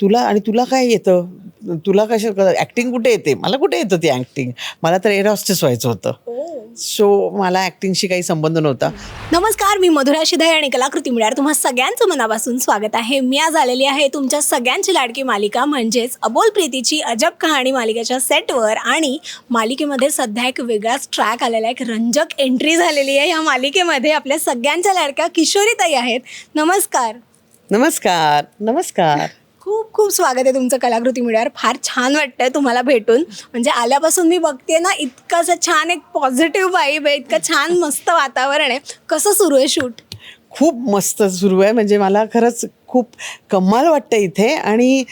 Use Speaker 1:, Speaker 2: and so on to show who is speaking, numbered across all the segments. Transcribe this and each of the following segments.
Speaker 1: तुला आणि तुला काय येतं? तुला कशा ॲक्टिंग कुठे येते? मला कुठे येतं ती ॲक्टिंग मला तर एअर हॉस्टेस व्हायचं होतं. सो मला ॲक्टिंगशी काही संबंध नव्हता.
Speaker 2: नमस्कार मी मधुरा शिधाई आणि कलाकृती मिळार तुम्हा सगळ्यांचं मनापासून स्वागत आहे. मी आज आलेली आहे तुमच्या सगळ्यांची लाडकी मालिका म्हणजेच अबोल प्रीतीची अजब कहाणी मालिकेच्या सेटवर आणि मालिकेमध्ये सध्या एक वेगळाच ट्रॅक आलेला एक रंजक एंट्री झालेली आहे या मालिकेमध्ये. आपल्या सगळ्यांच्या लाडक्या किशोरीताई आहेत. नमस्कार.
Speaker 1: नमस्कार. नमस्कार.
Speaker 2: खूप खूप स्वागत आहे तुमचं कलाकृती मीडियावर. फार छान वाटतंय तुम्हाला भेटून. म्हणजे आल्यापासून मी बघते ना इतकं असं छान एक पॉझिटिव्ह वाईब आहे इतकं छान मस्त वातावरण आहे. कसं सुरू आहे शूट?
Speaker 1: खूप मस्त सुरू आहे. म्हणजे मला खरंच खूप कमाल वाटतं इथे. आणि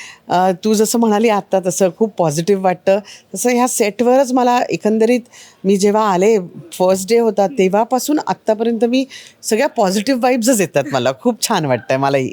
Speaker 1: तू जसं म्हणाली आत्ता तसं खूप पॉझिटिव्ह वाटतं. तसं ह्या सेटवरच मला एकंदरीत मी जेव्हा आले फर्स्ट डे होता तेव्हापासून आत्तापर्यंत मी सगळ्या पॉझिटिव्ह वाईब्सच येतात मला. खूप छान वाटतंय मलाही.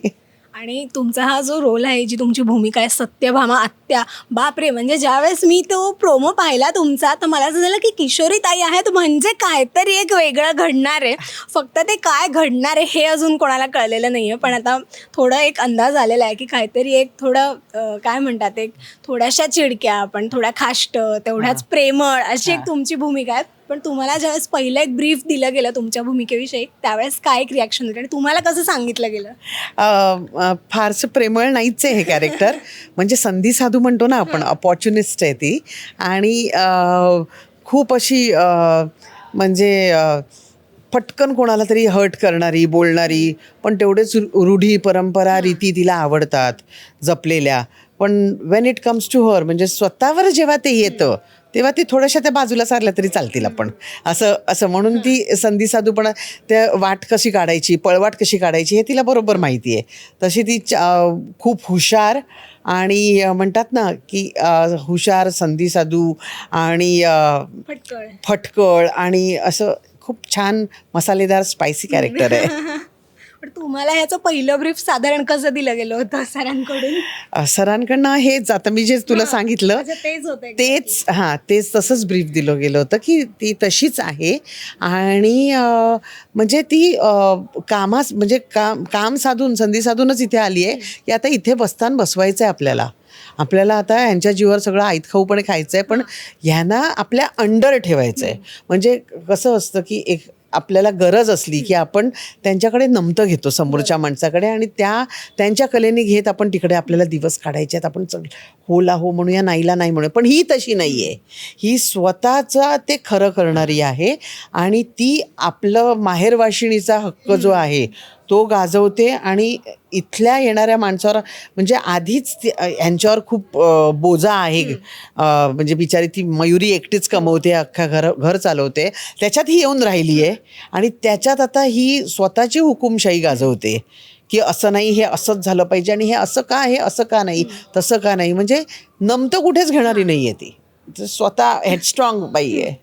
Speaker 2: आणि तुमचा हा जो रोल आहे जी तुमची भूमिका आहे सत्यभामा आत्या बापरे म्हणजे ज्यावेळेस मी तो प्रोमो पाहिला तुमचा तर मला असं झालं की किशोरी ताई आहेत म्हणजे काहीतरी एक वेगळं घडणार आहे. फक्त ते काय घडणार आहे हे अजून कोणाला कळलेलं नाही आहे पण आता थोडं एक अंदाज आलेला आहे की काहीतरी एक थोडं काय म्हणतात एक थोड्याशा चिडक्या पण थोड्या खाष्ट तेवढ्याच प्रेमळ अशी एक तुमची भूमिका आहे. पण तुम्हाला ज्यावेळेस पहिलं एक ब्रीफ दिलं गेलं तुमच्या भूमिकेविषयी त्यावेळेस काय एक रिॲक्शन होती आणि तुम्हाला कसं सांगितलं गेलं?
Speaker 1: फारसं प्रेमळ नाहीच आहे हे कॅरेक्टर म्हणजे संधी साधू म्हणतो ना आपण अपॉर्च्युनिस्ट आहे ती. आणि खूप अशी म्हणजे पटकन कोणाला तरी हर्ट करणारी बोलणारी पण तेवढेच रूढी परंपरा रीती तिला आवडतात जपलेल्या. पण when it comes to her म्हणजे स्वतःवर जेव्हा ते येतं तेव्हा ती थोड्याशा त्या बाजूला सारल्या तरी चालतील आपण. असं असं म्हणून ती संधी साधूपणा त्या वाट कशी काढायची पळवाट कशी काढायची हे तिला बरोबर माहिती आहे. तशी ती खूप हुशार आणि म्हणतात ना की हुशार संधी साधू आणि
Speaker 2: फटकळ.
Speaker 1: आणि असं खूप छान मसालेदार स्पायसी कॅरेक्टर आहे.
Speaker 2: पण तुम्हाला ह्याचं पहिलं ब्रीफ साधारण कसं दिलं गेलं होतं सरांकडून?
Speaker 1: अं, सरांकडनं हेच आता मी जे तुला सांगितलं
Speaker 2: अच्छा, तेच होतं
Speaker 1: तेच हां तेच तसंच ब्रीफ दिलं गेलं होतं की ती तशीच आहे. आणि अं, म्हणजे ती अं, कामास म्हणजे काम काम साधून संधी साधूनच इथे आली आहे की आता इथे बसतान बसवायचं आहे आपल्याला. आपल्याला आता यांच्या जीवावर सगळं आईतखाऊपणे खायचं आहे पण ह्यांना आपल्या अंडर ठेवायचं आहे म्हणजे कसं असतं की एक आपल्याला गरज असली की आपण त्यांच्याकडे नमतं घेतो समोरच्या माणसाकडे आणि त्या त्यांच्या कलेने घेत आपण तिकडे आपल्याला दिवस काढायचे आहेत. आपण चल होला हो म्हणूया नाहीला नाही म्हणूया. पण ही तशी नाही आहे. ही स्वतःचा ते खरं करणारी आहे आणि ती आपलं माहेरवाशिणीचा हक्क जो आहे तो गाजवते आणि इथल्या येणाऱ्या माणसावर म्हणजे आधीच यांच्यावर खूप बोजा आहे. म्हणजे बिचारी ती मयुरी एकटीच कमवते अख्खा घर घर चालवते. त्याच्यात ही येऊन राहिली आहे. आणि त्याच्यात आता ही स्वतःची हुकुमशाही गाजवते की असं नाही हे असंच झालं पाहिजे आणि हे असं का हे असं का नाही तसं का नाही. म्हणजे नमतं कुठेच घेणारी नाही आहे ती. स्वतः हेडस्ट्रॉंग बाई आहे.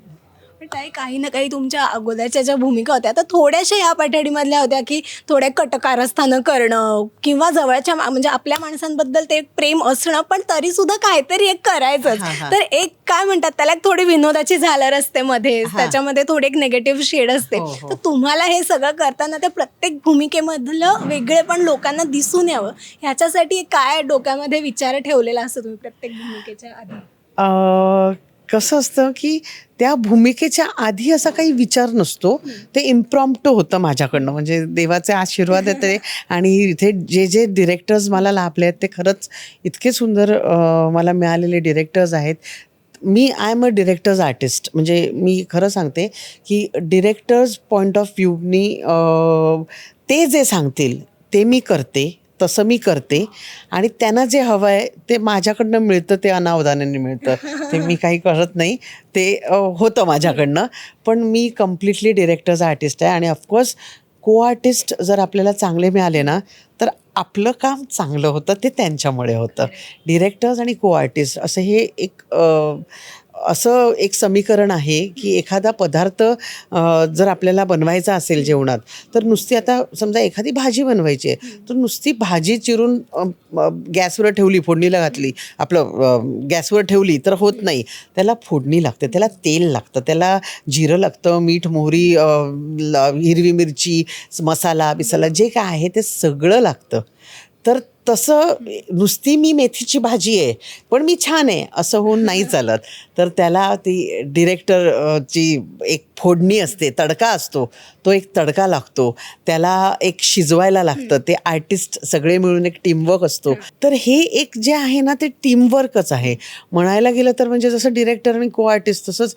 Speaker 2: ताई काही ना काही तुमच्या अगोदरच्या ज्या भूमिका होत्या तर थोड्याशा या पठडीमधल्या होत्या की थोड्या कटकारस्थानं करणं किंवा जवळच्या म्हणजे आपल्या माणसांबद्दल ते एक प्रेम असणं पण तरी सुद्धा काहीतरी एक करायचंच. तर एक काय म्हणतात त्याला एक थोडी विनोदाची झालर असते मध्ये. त्याच्यामध्ये थोडी एक नेगेटिव्ह शेड असते
Speaker 1: हो, हो.
Speaker 2: तर तुम्हाला हे सगळं करताना त्या प्रत्येक भूमिकेमधलं वेगळे पण लोकांना दिसून यावं ह्याच्यासाठी काय डोक्यामध्ये विचार ठेवलेला असतो तुम्ही प्रत्येक भूमिकेच्या आधी
Speaker 1: अ, कसं असतं की त्या भूमिकेच्या आधी असा काही विचार नसतो. ते इम्प्रॉम्प्ट होतं माझ्याकडनं. म्हणजे देवाचे आशीर्वाद आहेत ते आणि इथे जे जे डिरेक्टर्स मला लाभले आहेत ते खरंच इतके सुंदर मला मिळालेले डिरेक्टर्स आहेत. मी I am a director's artist म्हणजे मी खरं सांगते की डिरेक्टर्स पॉईंट ऑफ व्ह्यूनी ते जे सांगतील ते मी करते. तसं मी करते. आणि त्यांना जे हवं आहे ते माझ्याकडनं मिळतं ते अनावधानाने मिळतं. ते मी काही करत नाही. ते होतं माझ्याकडनं. पण मी कम्प्लिटली डिरेक्टर्स आर्टिस्ट आहे. आणि ऑफकोर्स को आर्टिस्ट जर आपल्याला चांगले मिळाले ना तर आपलं काम चांगलं होतं ते त्यांच्यामुळे होतं. डिरेक्टर्स आणि को आर्टिस्ट असं हे एक असं एक समीकरण आहे की एखादा पदार्थ जर आपल्याला बनवायचा असेल जेवणात तर नुसती आता समजा एखादी भाजी बनवायची आहे तर नुसती भाजी चिरून गॅसवर ठेवली फोडणीला घातली आपलं गॅसवर ठेवली तर होत नाही. त्याला फोडणी लागते त्याला तेल लागतं त्याला जिरं लागतं मीठ मोहरी ल- हिरवी मिरची मसाला बिसाला जे काय आहे ते सगळं लागतं. तर तसं नुसती मी मेथीची भाजी आहे पण मी छान आहे असं होऊन नाही चालत. तर त्याला ती डिरेक्टर ची एक फोडणी असते तडका असतो तो एक तडका लागतो. त्याला एक शिजवायला लागतं. ते आर्टिस्ट सगळे मिळून एक टीमवर्क असतो. तर हे एक जे आहे ना ते टीमवर्कच आहे. म्हणायला गेलं तर म्हणजे जसं डिरेक्टर आणि को आर्टिस्ट तसंच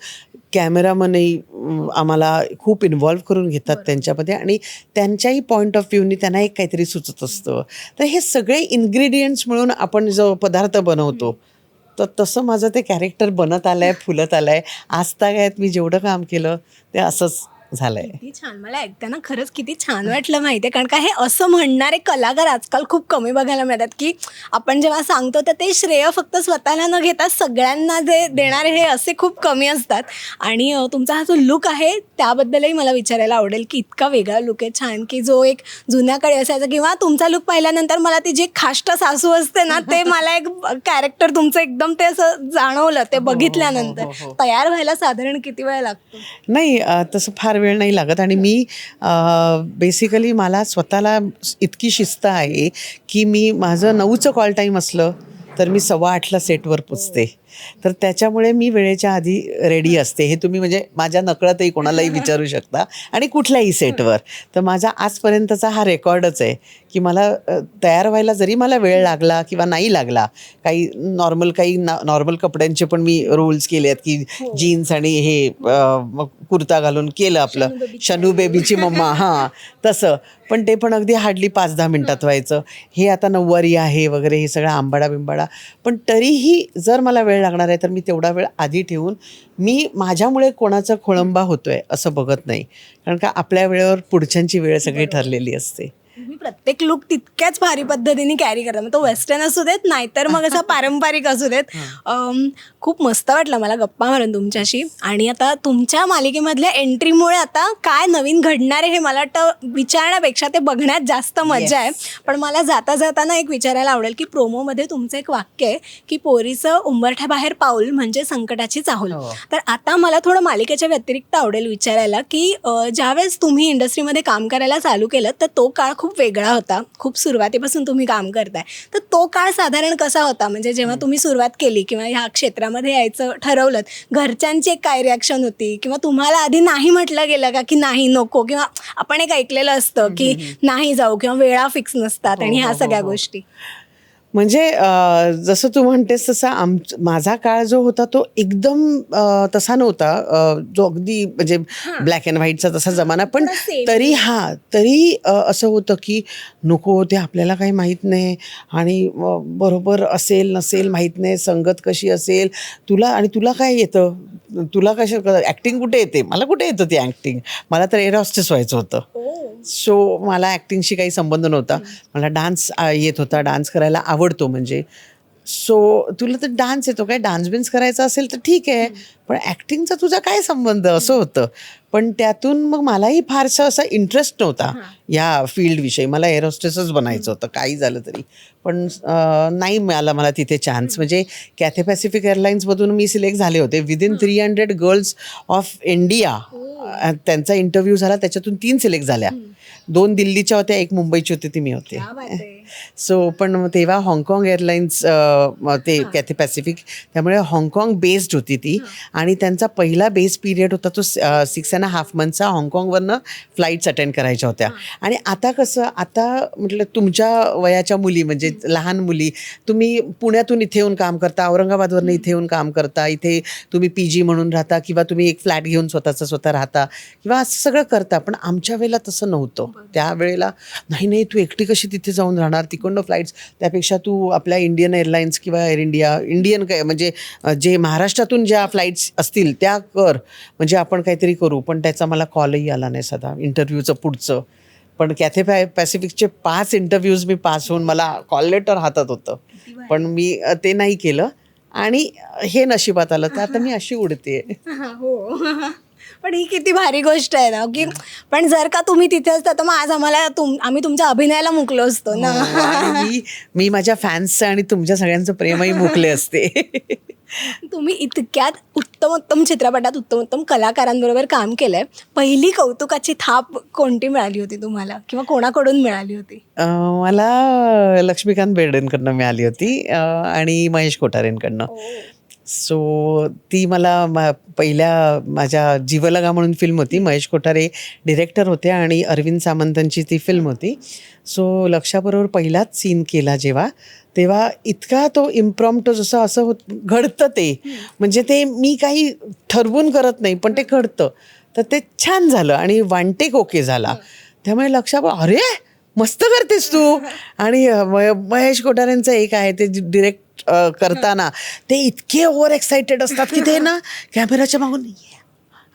Speaker 1: कॅमेरामनही आम्हाला खूप इन्व्हॉल्व्ह करून घेतात त्यांच्यामध्ये आणि त्यांच्याही पॉईंट ऑफ व्ह्यूनी त्यांना एक काहीतरी सुचत असतं. तर हे सगळे इन्ग्रेडियंट्स मिळून आपण जो पदार्थ बनवतो तर तसं माझं ते कॅरेक्टर बनत आलं आहे फुलत आलं आहे आजतागायत मी जेवढं काम केलं ते असंच झालं आहे
Speaker 2: किती छान. मला ऐकताना खरंच किती छान वाटलं माहितीये. कारण का हे असं म्हणणारे कलाकार आजकाल खूप कमी बघायला मिळतात की आपण जेव्हा सांगतो तर ते श्रेय फक्त स्वतःला न घेता सगळ्यांना जे देणारे हे असे खूप कमी असतात. आणि तुमचा हा जो लुक आहे त्याबद्दलही मला विचारायला आवडेल की इतका वेगळा लुक आहे छान. की जो एक जुन्या काळी असायचा किंवा तुमचा लुक पाहिल्यानंतर मला ती जी खाष्ट सासू असते ना ते मला एक कॅरेक्टर तुमचं एकदम ते असं जाणवलं ते बघितल्यानंतर.
Speaker 1: हो, हो.
Speaker 2: तयार व्हायला साधारण किती वेळ लागतो?
Speaker 1: नाही तसं फार वेळ नाही लागत. आणि मी बेसिकली मला स्वतःला इतकी शिस्त आहे की मी माझं नऊचं कॉल टाईम असलं तर मी सव्वा आठला सेटवर पोचते. तर त्याच्यामुळे मी वेळेच्या आधी रेडी असते. हे तुम्ही म्हणजे माझ्या नकळतही कोणालाही विचारू शकता. आणि कुठल्याही सेटवर तर माझा आजपर्यंतचा हा रेकॉर्डच आहे की मला तयार व्हायला जरी मला वेळ लागला किंवा नाही लागला काही नॉर्मल काही नॉर्मल कपड्यांचे पण मी रोल्स केले आहेत की जीन्स आणि हे अ, मग कुर्ता घालून केलं आपलं. शनू बेबीची मम्मा. हां तसं. पण ते पण अगदी हार्डली पाच दहा मिनिटात व्हायचं. हे आता नऊवारी आहे वगैरे हे सगळं आंबाडा बिंबाडा पण तरीही जर मला वेळ लागणार आहे तर मी तेवढा वेळ आधी ठेवून मी माझ्यामुळे कोणाचा खोळंबा होतोय असं बघत नाही. कारण का आपल्या वेळेवर पुढच्यांची वेळ सगळी ठरलेली असते.
Speaker 2: तुम्ही प्रत्येक लुक तितक्याच भारी पद्धतीने कॅरी करता. मग तो वेस्टर्न असू देत नाहीतर मग असा पारंपरिक असू देत. खूप मस्त वाटलं मला गप्पा मारून तुमच्याशी. आणि आता तुमच्या मालिकेमधल्या एंट्रीमुळे आता काय नवीन घडणार आहे हे मला वाटतं विचारण्यापेक्षा ते बघण्यात जास्त मजा आहे. पण मला जाता जाताना एक विचारायला आवडेल की प्रोमोमध्ये तुमचं एक वाक्य आहे की पोरीचं उंबरठ्याबाहेर पाऊल म्हणजे संकटाची चाहूल.
Speaker 1: हो.
Speaker 2: तर आता मला थोडं मालिकेच्या व्यतिरिक्त आवडेल विचारायला की ज्यावेळेस तुम्ही इंडस्ट्रीमध्ये काम करायला चालू केलं तर तो काळ खूप वेगळा होता. खूप सुरुवातीपासून तुम्ही काम करताय. तर तो काळ साधारण कसा होता? म्हणजे जेव्हा तुम्ही सुरुवात केली किंवा ह्या क्षेत्रामध्ये यायचं ठरवलं घरच्यांची एक काय रिॲक्शन होती? किंवा तुम्हाला आधी नाही म्हटलं गेलं का की नाही नको? किंवा आपण एक ऐकलेलं असतं की नाही जाऊ किंवा वेळा फिक्स नसतात आणि
Speaker 1: हो,
Speaker 2: ह्या
Speaker 1: हो,
Speaker 2: सगळ्या
Speaker 1: हो.
Speaker 2: गोष्टी.
Speaker 1: म्हणजे जसं तू म्हणतेस तसा आम माझा काळ जो होता तो एकदम तसा नव्हता. जो अगदी म्हणजे ब्लॅक अँड व्हाईटचा तसा जमाना. पण. तरी हा तरी असं होतं की नको ते आपल्याला काही माहीत नाही. आणि बरोबर असेल नसेल माहीत नाही संगत कशी असेल. तुला आणि तुला काय येतं? तुला कशा ॲक्टिंग कुठे येते? मला कुठे येतं ती ॲक्टिंग मला तर एअर हॉस्टेस व्हायचं होतं. सो मला ॲक्टिंगशी काही संबंध नव्हता. मला डान्स येत होता. डान्स करायला आवडतो म्हणजे. सो तुला तर डान्स येतो. काय डान्स बिन्स करायचा असेल तर ठीक आहे. पण ॲक्टिंगचा तुझा काय संबंध? असं होतं. पण त्यातून मग मलाही फारसा असा इंटरेस्ट नव्हता या फील्डविषयी मला एअर होस्टेसच बनायचं होतं. काही झालं तरी. पण नाही मिळाला मला तिथे चान्स म्हणजे कॅथे पॅसिफिक एअरलाईन्समधून मी सिलेक्ट झाले होते. Within three hundred girls of India त्यांचा इंटरव्ह्यू झाला. त्याच्यातून तीन सिलेक्ट झाल्या. दोन दिल्लीच्या होत्या. एक मुंबईची होती. ती मी होते. सो पण तेव्हा हाँगकाँग एअरलाईन्स ते कॅथे पॅसिफिक त्यामुळे हाँगकाँग बेस्ड होती ती. आणि त्यांचा पहिला बेस पिरियड होता तो सिक्स अँड हाफ मंथचा हाँगकाँगवरनं फ्लाईट्स अटेंड करायच्या होत्या. आणि आता कसं आता म्हटलं तुमच्या वयाच्या मुली म्हणजे लहान मुली तुम्ही पुण्यातून इथे येऊन काम करता औरंगाबादवरनं इथे येऊन काम करता इथे तुम्ही पी जी म्हणून राहता किंवा तुम्ही एक फ्लॅट घेऊन स्वतःचा स्वतः राहता किंवा असं सगळं करता. पण आमच्या वेळेला तसं नव्हतं. त्यावेळेला नाही नाही तू एकटी कशी तिथे जाऊन राहणार? तिकडनं फ्लाईट्स त्यापेक्षा तू आपल्या इंडियन एअरलाईन्स किंवा एअर इंडिया इंडियन काय म्हणजे जे महाराष्ट्रातून ज्या फ्लाईट्स असतील त्या कर. म्हणजे आपण काहीतरी करू पण त्याचा मला कॉलही आला नाही सदा. इंटरव्ह्यूचं पुढचं. पण कॅथे पॅ पॅसिफिकचे पाच इंटरव्ह्यूज मी पास होऊन मला कॉल लेटर हातात होतं. पण मी ते नाही केलं. आणि हे नशिबात आलं तर आता मी अशी उडते
Speaker 2: हो. पण ही किती भारी गोष्ट आहे ना की पण जर का तुम्ही तिथे असता तर मग आज आम्हाला तुम आम्ही तुमच्या अभिनयाला मुकलो असतो ना.
Speaker 1: आणि मी मी माझ्या फॅन्सचं आणि तुमच्या सगळ्यांचं प्रेमही मुकले असते.
Speaker 2: तुम्ही इतक्यात उत्तम उत्तम चित्रपटात उत्तम उत्तम कलाकारांबरोबर काम केलंय. पहिली कौतुकाची थाप कोणती मिळाली होती तुम्हाला? किंवा कोणाकडून मिळाली होती?
Speaker 1: अं, मला लक्ष्मीकांत बेर्डेंकडनं मिळाली होती अं, आणि महेश कोठारेंकडनं. सो ती मला मा पहिल्या माझ्या जीवलगा म्हणून फिल्म होती. महेश कोठारे डिरेक्टर होते आणि अरविंद सामंतांची ती फिल्म होती. सो लक्षाबरोबर पहिलाच सीन केला जेव्हा तेव्हा इतका तो इम्प्रॉम्प्ट जसं असं होत घडतं ते. म्हणजे ते मी काही ठरवून करत नाही पण ते घडतं. तर ते छान झालं आणि वांटेक ओके झाला. त्यामुळे लक्षाबरोबर अरे मस्त करतेस तू. आणि महेश कोठारेंचं एक आहे ते डिरेक्ट करताना. ते इतके ओव्हर एक्साइटेड असतात की ते ना कॅमेराच्या मागून "Yeah."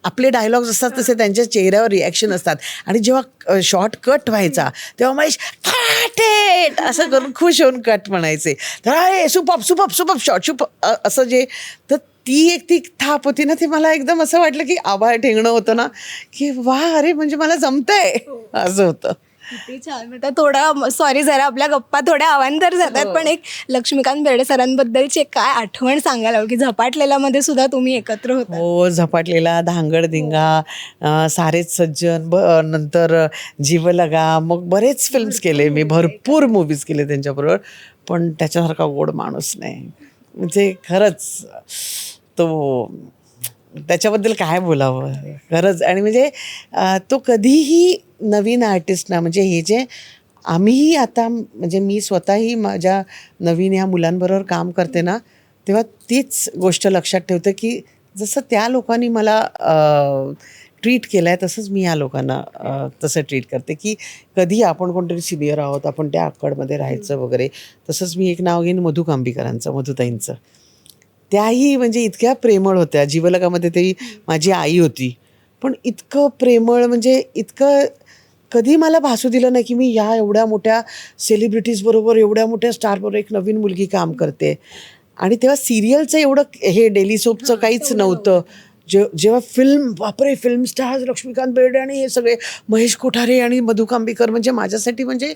Speaker 1: आपले डायलॉग्स असतात तसे त्यांच्या चेहऱ्यावर रिॲक्शन असतात. आणि जेव्हा शॉर्ट कट व्हायचा तेव्हा महेश "Cut it!" असं करून खुश होऊन कट म्हणायचे. तर अरे सुपअप सुपअप सुपअप शॉर्ट सुप असं जे. तर ती एक ती थाप होती ना ती मला एकदम असं वाटलं की आभाळ ठेंगणं होतं ना की वा अरे म्हणजे मला जमतंय. असं होतं.
Speaker 2: किती छान. म्हणजे थोडा सॉरी जरा आपल्या गप्पा थोड्या अवांतर जातात पण एक लक्ष्मीकांत बेर्डे सरांबद्दलची एक काय आठवण सांगायला हवी की झपाटलेला मध्ये सुद्धा तुम्ही एकत्र होता.
Speaker 1: हो झपाटलेला धांगडधिंगा सारेच सज्जन ब नंतर जीवलगा मग बरेच फिल्म्स केले मी भरपूर मूवीज केले त्यांच्याबरोबर पण त्याच्यासारखा गोड माणूस नाही. म्हणजे खरंच तो त्याच्याबद्दल काय बोलावं? खरंच. आणि म्हणजे तो कधीही नवीन आर्टिस्ट ना म्हणजे हे जे आम्हीही आता म्हणजे मी स्वतःही माझ्या नवीन ह्या मुलांबरोबर काम करते ना तेव्हा तीच गोष्ट लक्षात ठेवते की जसं त्या लोकांनी मला ट्रीट केलं आहे तसंच मी ह्या लोकांना तसं ट्रीट करते की कधी आपण कोणतरी सिनियर आहोत आपण त्या आकडमध्ये राहायचं वगैरे तसंच मी एक नाव घेईन मधु कांबीकरांचं मधुताईंचं. त्याही म्हणजे इतक्या प्रेमळ होत्या. जीवलगामध्ये तरी माझी आई होती. पण इतकं प्रेमळ म्हणजे इतकं कधी मला भासू दिलं नाही की मी या एवढ्या मोठ्या सेलिब्रिटीज बरोबर एवढ्या मोठ्या स्टारबरोबर एक नवीन मुलगी काम करते. आणि तेव्हा सिरियलचं एवढं हे डेली सोपचं काहीच नव्हतं. जे जेव्हा फिल्म बापरे फिल्म स्टार्स लक्ष्मीकांत बेर्डे आणि हे सगळे महेश कोठारे आणि मधु कांबीकर म्हणजे माझ्यासाठी म्हणजे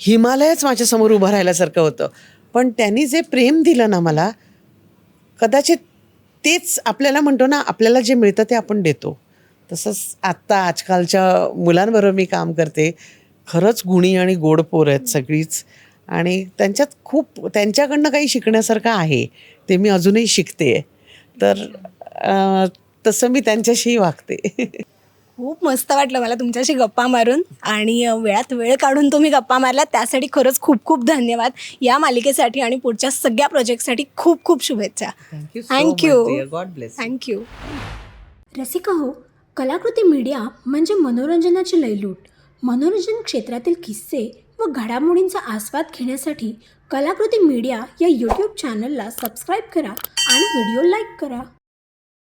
Speaker 1: हिमालयच माझ्यासमोर उभं राहिल्यासारखं होतं. पण त्यांनी जे प्रेम दिलं ना मला कदाचित तेच आपल्याला म्हणतो ना आपल्याला जे मिळतं ते आपण देतो. तसंच आत्ता आजकालच्या मुलांबरोबर मी काम करते. खरंच गुणी आणि गोड पोर आहेत सगळीच. आणि त्यांच्यात खूप त्यांच्याकडनं काही शिकण्यासारखं आहे. ते मी अजूनही शिकते. तर तसं मी त्यांच्याशी वागते.
Speaker 2: खूप मस्त वाटलं मला तुमच्याशी गप्पा मारून आणि वेळात वेळ काढून तुम्ही गप्पा मारला त्यासाठी खरंच खूप खूप धन्यवाद. या मालिकेसाठी आणि पुढच्या सगळ्या प्रोजेक्टसाठी खूप खूप शुभेच्छा. Thank you
Speaker 1: God bless
Speaker 2: thank you
Speaker 3: Rasika हो कलाकृती मीडिया म्हणजे मनोरंजनाची लयलूट. मनोरंजन क्षेत्रातील किस्से व घडामोडींचा आस्वाद घेण्यासाठी कलाकृती मीडिया या यूट्यूब चॅनलला सबस्क्राईब करा आणि व्हिडिओ लाईक करा.